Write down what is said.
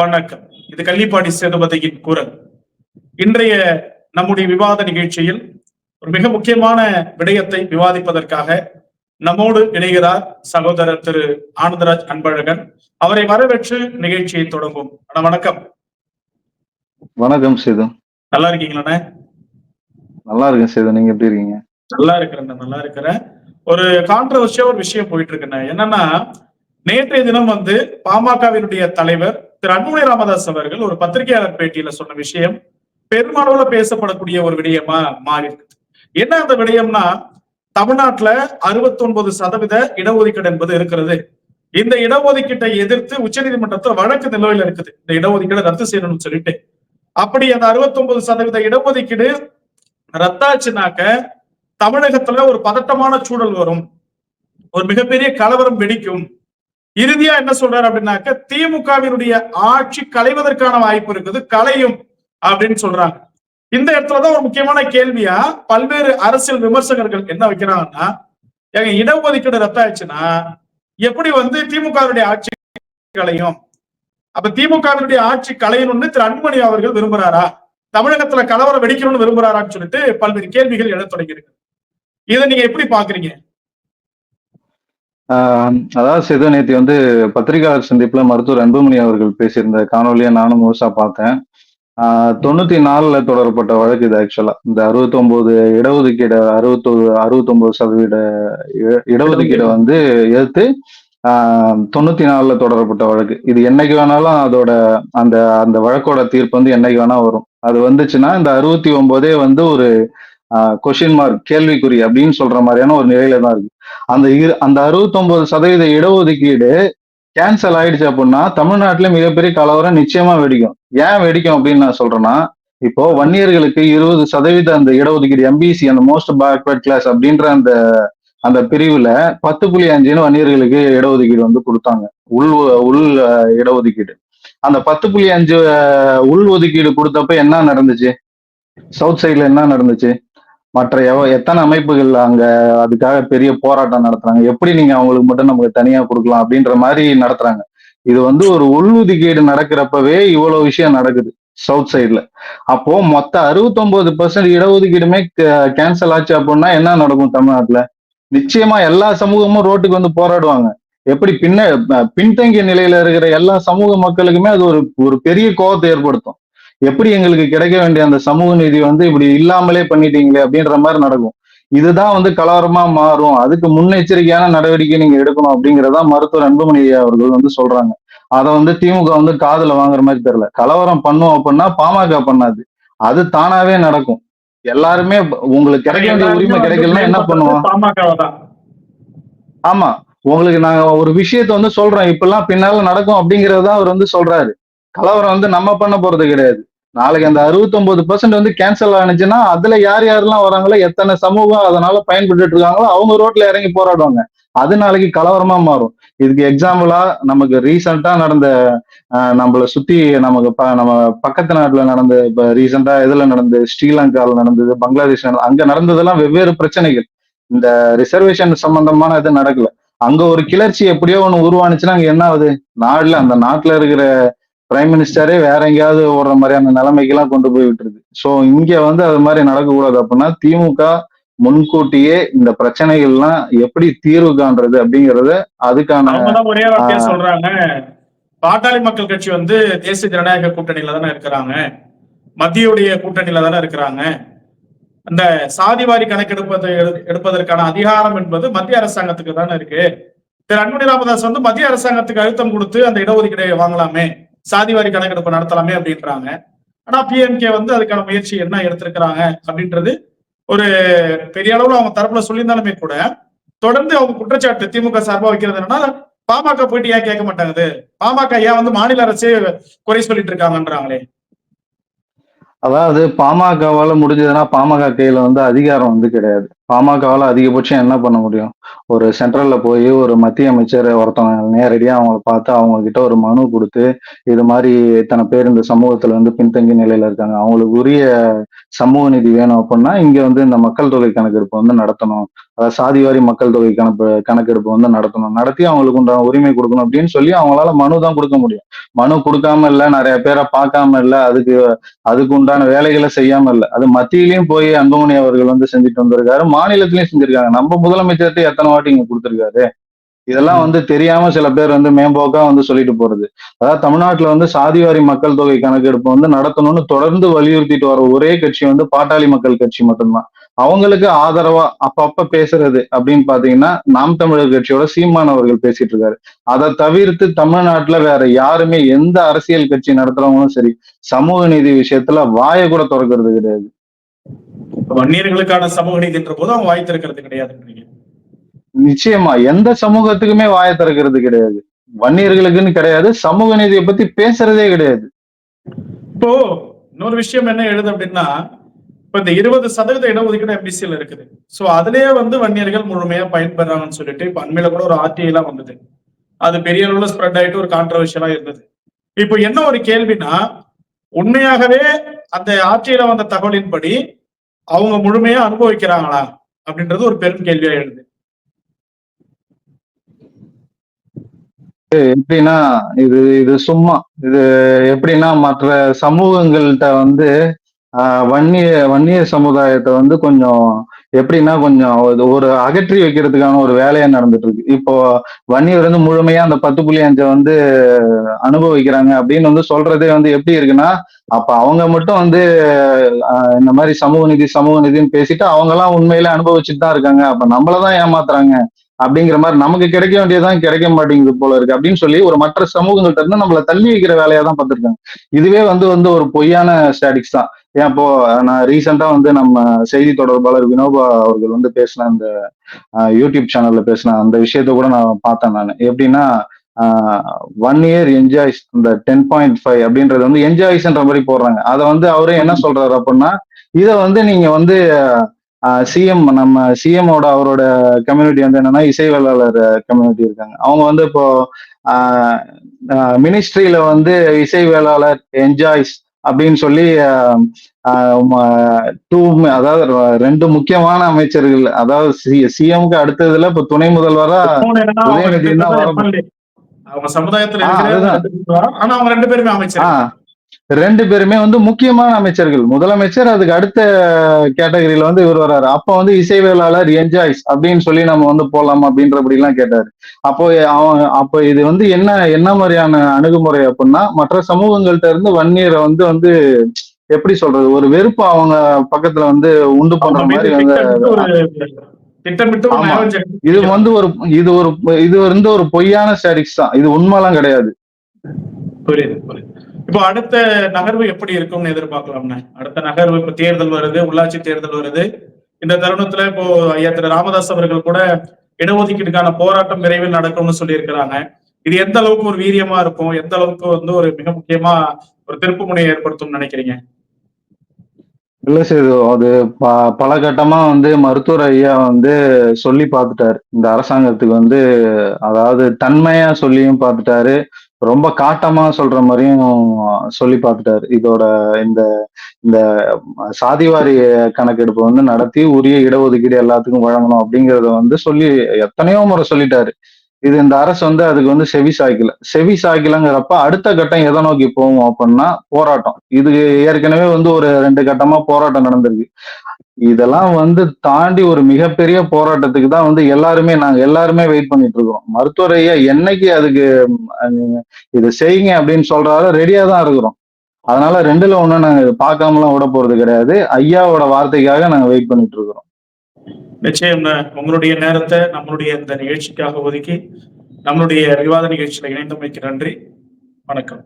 வணக்கம். இது கள்ளிப்பாடி சேதுபதியின் குரல். இன்றைய நம்முடைய விவாத நிகழ்ச்சியில் ஒரு மிக முக்கியமான விடயத்தை விவாதிப்பதற்காக நம்மோடு இணைகிறார் சகோதரர் திரு ஆனந்தராஜ் அன்பழகன். அவரை வரவேற்று நிகழ்ச்சியை தொடங்கும் அண்ணா வணக்கம். வணக்கம் சேது. நல்லா இருக்கீங்களாண்ணே நல்லா இருக்கேன் சேது. நீங்க எப்படி இருக்கீங்க? நல்லா இருக்கிறேன் நல்லா இருக்கிறேன். ஒரு கான்ட்ரவர்சியா ஒரு விஷயம் போயிட்டு இருக்குண்ணே என்னன்னா நேற்றைய தினம் வந்து பாமகவினுடைய தலைவர் திரு அன்புமணி ராமதாஸ் அவர்கள் ஒரு பத்திரிகையாளர் பேட்டியில சொன்ன விஷயம் பெருமளவுல பேசப்படக்கூடிய ஒரு விடயமா மாறி இருக்குது என்ன அந்த விடயம்னா தமிழ்நாட்டுல 69% சதவீத இடஒதுக்கீடு என்பது இருக்கிறது. இந்த இடஒதுக்கீட்டை எதிர்த்து உச்சநீதிமன்றத்துல வழக்கு நிலுவையில் இருக்குது. இந்த இடஒதுக்கீடை ரத்து செய்யணும்னு சொல்லிட்டு. அப்படி அந்த 69% சதவீத இடஒதுக்கீடு ரத்தாச்சுனாக்க தமிழகத்துல ஒரு பதட்டமான சூழல் வரும். ஒரு மிகப்பெரிய கலவரம் வெடிக்கும். இறுதியா என்ன சொல்றாரு அப்படின்னாக்க திமுகவினுடைய ஆட்சி கலைவதற்கான வாய்ப்பு இருக்குது கலையும் அப்படின்னு சொல்றாங்க. இந்த இடத்துலதான் ஒரு முக்கியமான கேள்வியா பல்வேறு அரசியல் விமர்சகர்கள் என்ன வைக்கிறாங்கன்னா எங்க இடஒதுக்கீடு ரத்தாயிடுச்சுன்னா எப்படி வந்து திமுகவினுடைய ஆட்சி கலையும்? அப்ப திமுகவினுடைய ஆட்சி கலையணும்னு திரு அன்புமணி அவர்கள் விரும்புறாரா? தமிழகத்துல கலவரம் வெடிக்கணும்னு விரும்புறாரான்னு சொல்லிட்டு பல்வேறு கேள்விகள் எழ தொடங்கியிருக்கு. இதை நீங்க எப்படி பாக்குறீங்க? அதாவது சேது நேத்தி வந்து பத்திரிகையாளர் சந்திப்புல மருத்துவர் அன்புமணி அவர்கள் பேசியிருந்த காணொலியை நானும் முழுசா பார்த்தேன். தொண்ணூத்தி நாலுல தொடரப்பட்ட வழக்கு இது ஆக்சுவலா இந்த அறுபத்தி ஒன்பது இடஒதுக்கீடு அறுபத்தொரு அறுபத்தி ஒன்பது சதவீத இட- இடஒதுக்கீடை வந்து எதிர்த்து தொண்ணூத்தி நாலுல தொடரப்பட்ட வழக்கு. இது என்னைக்கு வேணாலும் அதோட அந்த அந்த வழக்கோட தீர்ப்பு வந்து என்னைக்கு வேணா வரும். அது வந்துச்சுன்னா இந்த அறுபத்தி ஒன்பதே வந்து ஒரு கொஷின் மார்க் கேள்விக்குறி அப்படின்னு சொல்ற மாதிரியான ஒரு நிலையில தான் இருக்கு. அந்த இரு அந்த 69% சதவீத இடஒதுக்கீடு கேன்சல் ஆயிடுச்சு அப்படின்னா தமிழ்நாட்டுல மிகப்பெரிய கலவரம் நிச்சயமா வெடிக்கும். ஏன் வெடிக்கும் அப்படின்னு நான் சொல்றேன்னா இப்போ வன்னியர்களுக்கு இருபது சதவீத அந்த இடஒதுக்கீடு எம்பிசி அந்த மோஸ்ட் பேக்வர்ட் கிளாஸ் அப்படின்ற அந்த அந்த பிரிவுல பத்து புள்ளி அஞ்சுன்னு வன்னியர்களுக்கு இடஒதுக்கீடு வந்து கொடுத்தாங்க. உள் உள் இடஒதுக்கீடு. அந்த பத்து புள்ளி அஞ்சு உள் ஒதுக்கீடு கொடுத்தப்ப என்ன நடந்துச்சு? சவுத் சைட்ல என்ன நடந்துச்சு? மற்ற எவ எத்தனை அமைப்புகள் அங்க அதுக்காக பெரிய போராட்டம் நடத்துறாங்க? எப்படி நீங்க அவங்களுக்கு மட்டும் நமக்கு தனியா கொடுக்கலாம் அப்படின்ற மாதிரி நடத்துறாங்க. இது வந்து ஒரு உள்ஒதுக்கீடு நடக்கிறப்பவே இவ்வளவு விஷயம் நடக்குது சவுத் சைட்ல அப்போ மொத்த 69% பர்சன்ட் இடஒதுக்கீடுமே கேன்சல் ஆச்சு அப்படின்னா என்ன நடக்கும் தமிழ்நாட்டுல? நிச்சயமா எல்லா சமூகமும் ரோட்டுக்கு வந்து போராடுவாங்க. எப்படி பின்ன பின்தங்கிய நிலையில இருக்கிற எல்லா சமூக மக்களுக்குமே அது ஒரு ஒரு பெரிய கோபத்தை ஏற்படுத்தும். எப்படி எங்களுக்கு கிடைக்க வேண்டிய அந்த சமூக நீதி வந்து இப்படி இல்லாமலே பண்ணிட்டீங்களே அப்படின்ற மாதிரி நடக்கும். இதுதான் வந்து கலவரமா மாறும். அதுக்கு முன்னெச்சரிக்கையான நடவடிக்கை நீங்க எடுக்கணும் அப்படிங்கறதா மருத்துவர் அன்புமணி அவர்கள் வந்து சொல்றாங்க. அதை வந்து திமுக வந்து காதுல வாங்குற மாதிரி தெரியல. கலவரம் பண்ணும் அப்படின்னா பாமக பண்ணாது. அது தானாவே நடக்கும். எல்லாருமே உங்களுக்கு கிடைக்க வேண்டிய உரிமை கிடைக்கலன்னா என்ன பண்ணுவோம்? ஆமா. உங்களுக்கு நாங்க ஒரு விஷயத்த வந்து சொல்றோம். இப்பெல்லாம் பின்னால நடக்கும் அப்படிங்கறத அவர் வந்து சொல்றாரு. கலவரம் வந்து நம்ம பண்ண போறது கிடையாது. நாளைக்கு அந்த 69% பர்சன்ட் வந்து கேன்சல் ஆனிச்சுன்னா அதுல யார் யாரெல்லாம் வராங்களோ எத்தனை சமூகம் அதனால பயன்பட்டு இருக்காங்களோ அவங்க ரோட்ல இறங்கி போராடுவாங்க. அது நாளைக்கு கலவரமா மாறும். இதுக்கு எக்ஸாம்பிளா நமக்கு ரீசெண்டா நடந்த நம்மள சுத்தி நமக்கு ப- நம்ம பக்கத்து நாட்டுல நடந்த இப்ப ரீசெண்டா இதுல நடந்து ஸ்ரீலங்காவில் நடந்தது பங்களாதேஷ் நடந்தது அங்க நடந்ததெல்லாம் வெவ்வேறு பிரச்சனைகள். இந்த ரிசர்வேஷன் சம்பந்தமான இது நடக்கல. அங்க ஒரு கிளர்ச்சி எப்படியோ ஒண்ணு உருவானுச்சுன்னா அங்க என்ன ஆகுது? நாடுல அந்த நாட்டுல இருக்கிற பிரைம் மினிஸ்டரே வேற எங்கேயாவது ஓடுற மாதிரியான நிலைமைக்கெல்லாம் கொண்டு போய் விட்டுருது. சோ இங்க வந்து அது மாதிரி நடக்கக்கூடாது அப்படின்னா திமுக முன்கூட்டியே இந்த பிரச்சனைகள்லாம் எப்படி தீர்வு காண்றது அப்படிங்கறத அதுக்கான ஒரே வார்த்தையா. சொல்றாங்க. பாட்டாளி மக்கள் கட்சி வந்து தேசிய ஜனநாயக கூட்டணியில தானே இருக்கிறாங்க. மத்தியுடைய கூட்டணியில தானே இருக்கிறாங்க. அந்த சாதிவாரி கணக்கெடுப்பதை எடு- எடுப்பதற்கான அதிகாரம் என்பது மத்திய அரசாங்கத்துக்கு தானே இருக்கு. திரு அன்புமணி ராமதாஸ் வந்து மத்திய அரசாங்கத்துக்கு அழுத்தம் கொடுத்து அந்த இடஒதுக்கீடை வாங்கலாமே. சாதிவாரி கணக்கெடுப்பு நடத்தலாமே அப்படின்றாங்க. ஆனா பிஎம்கே வந்து அதுக்கான முயற்சி என்ன எடுத்திருக்கிறாங்க அப்படின்றது ஒரு பெரிய அளவுல அவங்க தரப்புல சொல்லியிருந்தாலுமே கூட தொடர்ந்து அவங்க குற்றச்சாட்டு திமுக சார்பா வைக்கிறது என்னன்னா பாமக போயிட்டு ஏன் கேட்க மாட்டாங்குது பாமக ஏன் வந்து மாநில அரசே குறை சொல்லிட்டு இருக்காங்கன்றாங்களே. அதாவது பாமகவால முடிஞ்சதுன்னா பாமக கையில வந்து அதிகாரம் வந்து கிடையாது. பாமகவால் அதிகபட்சம் என்ன பண்ண முடியும்? ஒரு சென்ட்ரல்ல போய் ஒரு மத்திய அமைச்சர் ஒருத்தவங்க நேரடியா அவங்கள பார்த்து அவங்க கிட்ட ஒரு மனு கொடுத்து இது மாதிரி இத்தனை பேர் இந்த சமூகத்துல வந்து பின்தங்கிய நிலையில இருக்காங்க. அவங்களுக்கு உரிய சமூக நிதி வேணும் அப்படின்னா இங்க வந்து இந்த மக்கள் தொகை கணக்கெடுப்பு வந்து நடத்தணும். அதாவது சாதிவாரி மக்கள் தொகை கணக்கு கணக்கெடுப்பு வந்து நடத்தணும். நடத்தி அவங்களுக்கு உண்டான உரிமை கொடுக்கணும் அப்படின்னு சொல்லி அவங்களால மனு தான் கொடுக்க முடியும். மனு கொடுக்காம இல்ல நிறைய பேரை பார்க்காம இல்ல அதுக்கு அதுக்கு உண்டான வேலைகளை செய்யாம இல்ல. அது மத்தியிலயும் போய் அன்புமணி அவர்கள் வந்து செஞ்சுட்டு வந்திருக்காரு. மாநிலத்திலயும் செஞ்சிருக்காங்க. நம்ம முதலமைச்சர்கிட்ட எத்தனை வாட்டி இங்க கொடுத்துருக்காரு? இதெல்லாம் வந்து தெரியாம சில பேர் வந்து மேம்போக்கா வந்து சொல்லிட்டு போறது. அதாவது தமிழ்நாட்டுல வந்து சாதிவாரி மக்கள் தொகை கணக்கெடுப்பு வந்து நடத்தணும்னு தொடர்ந்து வலியுறுத்திட்டு வர ஒரே கட்சி வந்து பாட்டாளி மக்கள் கட்சி மட்டும்தான். அவங்களுக்கு ஆதரவா அப்பப்ப பேசுறது அப்படின்னு பாத்தீங்கன்னா நாம் தமிழர் கட்சியோட சீமான் அவர்கள் பேசிட்டு இருக்காரு. அதை தவிர்த்து தமிழ்நாட்டுல வேற யாருமே எந்த அரசியல் கட்சி நடத்துறவங்களும் சரி சமூக நீதி விஷயத்துல வாயை கூட திறக்கிறது கிடையாது. வன்னியர்களுக்கான சமூக நீதின்ற போது அவங்க வாய் திறக்கிறது கிடையாதுன்றீங்க நிச்சயமா எந்த சமூகத்துக்குமே வாயை திறக்கிறது கிடையாது. வன்னியர்களுக்குன்னு கிடையாது சமூக நீதியை பத்தி பேசுறதே கிடையாது. இப்போ இன்னொரு விஷயம் என்ன எழுது அப்படின்னா இப்ப இந்த இருபது சதவீத இடஒதுக்கீடு எம்பிசியில் இருக்குது. சோ அதுலயே வந்து வன்னியர்கள் முழுமையா பயன்பெறாங்கன்னு சொல்லிட்டு இப்ப அண்மையில கூட ஒரு ஆர்டிஐ எல்லாம் வந்தது. அது பெரிய அளவுல ஸ்ப்ரெட் ஆயிட்டு ஒரு கான்ட்ரவர்ஷியலா இருந்தது. இப்போ என்ன ஒரு கேள்வினா உண்மையாகவே அந்த ஆட்சியில வந்த தகவலின்படி அவங்க முழுமையா அனுபவிக்கிறாங்களா அப்படின்றது ஒரு பெரும் கேள்வியா எழுது. எப்படின்னா இது இது சும்மா இது எப்படின்னா மற்ற சமூகங்கள்கிட்ட வந்து ஆஹ், வன்னிய வன்னிய சமுதாயத்தை வந்து கொஞ்சம் எப்படின்னா கொஞ்சம் ஒரு- ஒரு அகற்றி வைக்கிறதுக்கான ஒரு வேலையா நடந்துட்டு இருக்கு இப்போ வன்னியர் வந்து முழுமையா அந்த பத்து புள்ளி அஞ்சை வந்து அனுபவிக்கிறாங்க அப்படின்னு வந்து சொல்றதே வந்து எப்படி இருக்குன்னா அப்ப அவங்க மட்டும் வந்து இந்த மாதிரி சமூக நிதி சமூக நீதின்னு பேசிட்டு அவங்க எல்லாம் உண்மையில அனுபவிச்சுட்டு தான் இருக்காங்க. அப்ப நம்மளதான் ஏமாத்துறாங்க அப்படிங்கிற மாதிரி நமக்கு கிடைக்க வேண்டியதான் கிடைக்க மாட்டேங்குது போல இருக்கு அப்படின்னு சொல்லி ஒரு மற்ற சமூகங்கள்ட்ட இருந்து நம்மளை தள்ளி வைக்கிற வேலையா தான் பார்த்திருக்காங்க. இதுவே வந்து வந்து ஒரு பொய்யான ஸ்டாட்டிக்ஸ் தான். ஏன் இப்போ நான் ரீசெண்டா வந்து நம்ம செய்தி தொடர்பாளர் வினோபா அவர்கள் வந்து பேசின அந்த யூடியூப் சேனல்ல பேசின அந்த விஷயத்த கூட நான் பார்த்தேன் நான். எப்படின்னா ஒன் இயர் என்ஜாய்ஸ் இந்த டென் பாயிண்ட் ஃபைவ் அப்படின்றது வந்து என்ஜாய்ஸ்ன்ற மாதிரி போடுறாங்க. அதை வந்து அவரே என்ன சொல்றாரு அப்படின்னா இதை வந்து நீங்க வந்து சிஎம் நம்ம சிஎம்மோட அவரோட கம்யூனிட்டி வந்து என்னன்னா இசைவேளாளர் கம்யூனிட்டி இருக்காங்க. அவங்க வந்து இப்போ மினிஸ்ட்ரியில வந்து இசை வேளாளர் என்ஜாய்ஸ் அப்படின்னு சொல்லி டூ அதாவது ரெண்டு முக்கியமான அமைச்சர்கள் அதாவது சிஎம்க்கு அடுத்ததுல இப்ப துணை முதல்வரா உதயநிதி தான். அவங்க சமுதாயத்துல. ஆனா அவங்க ரெண்டு பேருமே அமைச்சர் ரெண்டு பேருமே வந்து முக்கியமான அமைச்சர்கள். முதலமைச்சர் அதுக்கு அடுத்த கேட்டகரியில வந்து இவர் வர்றாரு. அப்ப வந்து இசைவேளாளர் என்ஜாய்ஸ் அப்படின்னு சொல்லி நம்ம வந்து போலாம் அப்படின்றபடி எல்லாம் கேட்டாரு. அப்போ அவன் அப்ப இது வந்து என்ன என்ன மாதிரியான அணுகுமுறை அப்படின்னா மற்ற சமூகங்கள்ட்ட இருந்து வன்னியரை வந்து வந்து எப்படி சொல்றது? ஒரு வெறுப்பு அவங்க பக்கத்துல வந்து உண்டு பண்ற மாதிரி மீது வந்து இது வந்து ஒரு இது ஒரு இது வந்து ஒரு பொய்யான ஸ்டாட்டிக்ஸ் தான். இது உண்மைலாம் கிடையாது. புரியுது புரியுது. இப்போ அடுத்த நகர்வு எப்படி இருக்கும்னு எதிர்பார்க்கலாம்னே அடுத்த நகர்வு இப்ப தேர்தல் வருது உள்ளாட்சி தேர்தல் வருது. இந்த தருணத்துல இப்போ ஐயா திரு ராமதாஸ் அவர்கள் கூட இடஒதுக்கீட்டுக்கான போராட்டம் விரைவில் நடக்கும்னு சொல்லியிருக்கிறாங்க. இது எந்த அளவுக்கு ஒரு வீரியமா இருக்கும்? எந்த அளவுக்கு வந்து ஒரு மிக முக்கியமா ஒரு திருப்பு முனையை ஏற்படுத்தும்னு நினைக்கிறீங்க? இல்ல சேது அது ப- பல கட்டமா வந்து மருத்துவர் ஐயா வந்து சொல்லி பார்த்துட்டாரு. இந்த அரசாங்கத்துக்கு வந்து அதாவது தன்மையா சொல்லியும் பார்த்துட்டாரு. ரொம்ப காட்டமா சொல்ற மாதிரியும் சொல்லி பார்த்துட்டாரு. இதோட இந்த இந்த சாதிவாரி கணக்கெடுப்பு வந்து நடத்தி உரிய இடஒதுக்கீடு எல்லாத்துக்கும் வழங்கணும் அப்படிங்கறத வந்து சொல்லி எத்தனையோ முறை சொல்லிட்டாரு. இது இந்த அரசு வந்து அதுக்கு வந்து செவி சாய்க்கல. செவி சாய்க்கலங்கிறப்ப அடுத்த கட்டம் எதை நோக்கி போவோம் அப்படின்னா போராட்டம். இது ஏற்கனவே வந்து ஒரு ரெண்டு கட்டமா போராட்டம் நடந்திருக்கு. இதெல்லாம் வந்து தாண்டி ஒரு மிகப்பெரிய போராட்டத்துக்கு தான் வந்து எல்லாருமே நாங்க எல்லாருமே வெயிட் பண்ணிட்டு இருக்கோம். மருத்துவர் ஐயா என்னைக்கு அதுக்கு அஹ், இது செய்யுங்க அப்படின்னு சொல்றாரு ரெடியா தான் இருக்கிறோம். அதனால ரெண்டுல ஒன்றும் நாங்க இது பார்க்காமலாம் விட போறது கிடையாது. ஐயாவோட வார்த்தைக்காக நாங்க வெயிட் பண்ணிட்டு இருக்கிறோம். நிச்சயம் உங்களுடைய நேரத்தை நம்மளுடைய இந்த நிகழ்ச்சிக்காக ஒதுக்கி நம்மளுடைய விவாத நிகழ்ச்சியில இணைந்தமைக்கு நன்றி. வணக்கம்.